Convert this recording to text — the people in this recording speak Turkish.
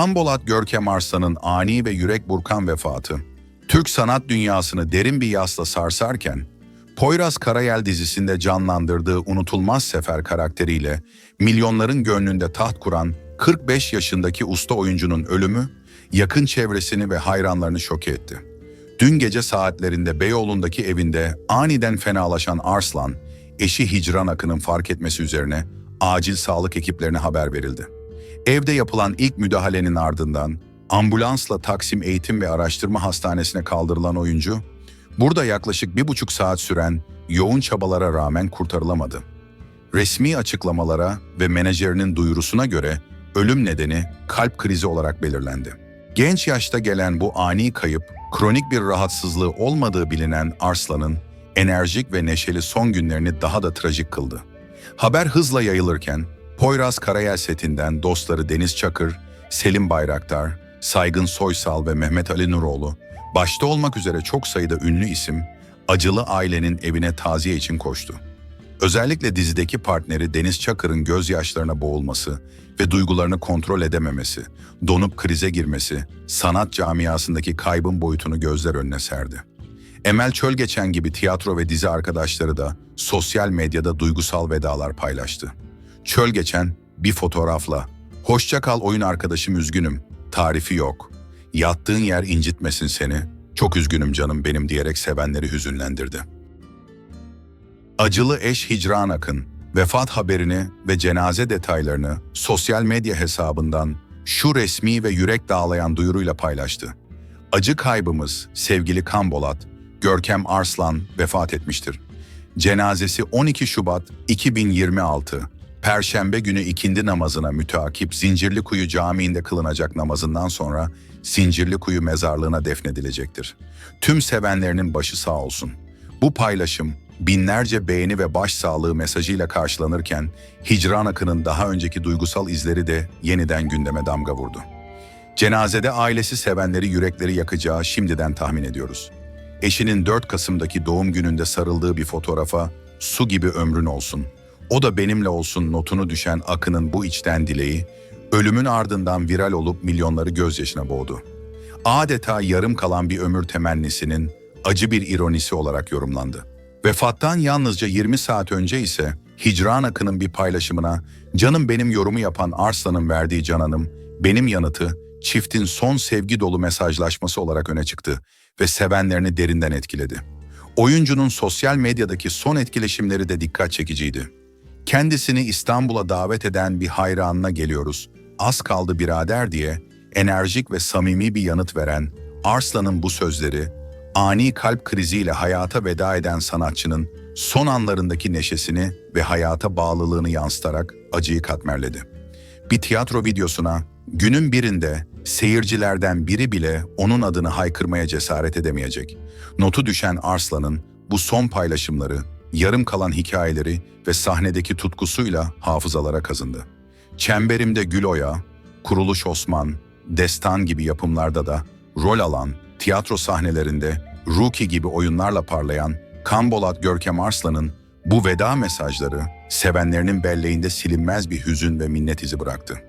Kambolat Görkem Arslan'ın ani ve yürek burkan vefatı, Türk sanat dünyasını derin bir yasla sarsarken, Poyraz Karayel dizisinde canlandırdığı unutulmaz sefer karakteriyle milyonların gönlünde taht kuran 45 yaşındaki usta oyuncunun ölümü, yakın çevresini ve hayranlarını şoke etti. Dün gece saatlerinde Beyoğlu'ndaki evinde aniden fenalaşan Arslan, eşi Hicran Akın'ın fark etmesi üzerine acil sağlık ekiplerine haber verildi. Evde yapılan ilk müdahalenin ardından ambulansla Taksim Eğitim ve Araştırma Hastanesi'ne kaldırılan oyuncu, burada yaklaşık bir buçuk saat süren yoğun çabalara rağmen kurtarılamadı. Resmi açıklamalara ve menajerinin duyurusuna göre ölüm nedeni kalp krizi olarak belirlendi. Genç yaşta gelen bu ani kayıp, kronik bir rahatsızlığı olmadığı bilinen Arslan'ın enerjik ve neşeli son günlerini daha da trajik kıldı. Haber hızla yayılırken Poyraz Karayel setinden dostları Deniz Çakır, Selim Bayraktar, Saygın Soysal ve Mehmet Ali Nuroğlu, başta olmak üzere çok sayıda ünlü isim, acılı ailenin evine taziye için koştu. Özellikle dizideki partneri Deniz Çakır'ın gözyaşlarına boğulması ve duygularını kontrol edememesi, donup krize girmesi, sanat camiasındaki kaybın boyutunu gözler önüne serdi. Emel Çölgeçen gibi tiyatro ve dizi arkadaşları da sosyal medyada duygusal vedalar paylaştı. Çölgeçen bir fotoğrafla "Hoşça kal oyun arkadaşım üzgünüm. Tarifi yok. Yattığın yer incitmesin seni. Çok üzgünüm canım benim." diyerek sevenleri hüzünlendirdi. Acılı eş Hicran Akın vefat haberini ve cenaze detaylarını sosyal medya hesabından şu resmi ve yürek dağlayan duyuruyla paylaştı. Acı kaybımız sevgili Kambolat, Görkem Arslan vefat etmiştir. Cenazesi 12 Şubat 2026, Perşembe günü ikindi namazına müteakip Zincirlikuyu Camii'nde kılınacak namazından sonra Zincirlikuyu mezarlığına defnedilecektir. Tüm sevenlerinin başı sağ olsun. Bu paylaşım binlerce beğeni ve başsağlığı mesajıyla karşılanırken Hicran Akın'ın daha önceki duygusal izleri de yeniden gündeme damga vurdu. Cenazede ailesi sevenleri yürekleri yakacağı şimdiden tahmin ediyoruz. Eşinin 4 Kasım'daki doğum gününde sarıldığı bir fotoğrafa su gibi ömrün olsun. O da benimle olsun notunu düşen Akın'ın bu içten dileği, ölümün ardından viral olup milyonları gözyaşına boğdu. Adeta yarım kalan bir ömür temennisinin acı bir ironisi olarak yorumlandı. Vefattan yalnızca 20 saat önce ise Hicran Akın'ın bir paylaşımına canım benim yorumu yapan Arslan'ın verdiği cananım, benim yanıtı çiftin son sevgi dolu mesajlaşması olarak öne çıktı ve sevenlerini derinden etkiledi. Oyuncunun sosyal medyadaki son etkileşimleri de dikkat çekiciydi. Kendisini İstanbul'a davet eden bir hayranına geliyoruz. Az kaldı birader diye enerjik ve samimi bir yanıt veren Arslan'ın bu sözleri ani kalp kriziyle hayata veda eden sanatçının son anlarındaki neşesini ve hayata bağlılığını yansıtarak acıyı katmerledi. Bir tiyatro videosuna günün birinde seyircilerden biri bile onun adını haykırmaya cesaret edemeyecek. Notu düşen Arslan'ın bu son paylaşımları, yarım kalan hikayeleri ve sahnedeki tutkusuyla hafızalara kazındı. Çemberimde Gül Oya, Kuruluş Osman, Destan gibi yapımlarda da rol alan, tiyatro sahnelerinde Rookie gibi oyunlarla parlayan Kambolat Görkem Arslan'ın bu veda mesajları sevenlerinin belleğinde silinmez bir hüzün ve minnet izi bıraktı.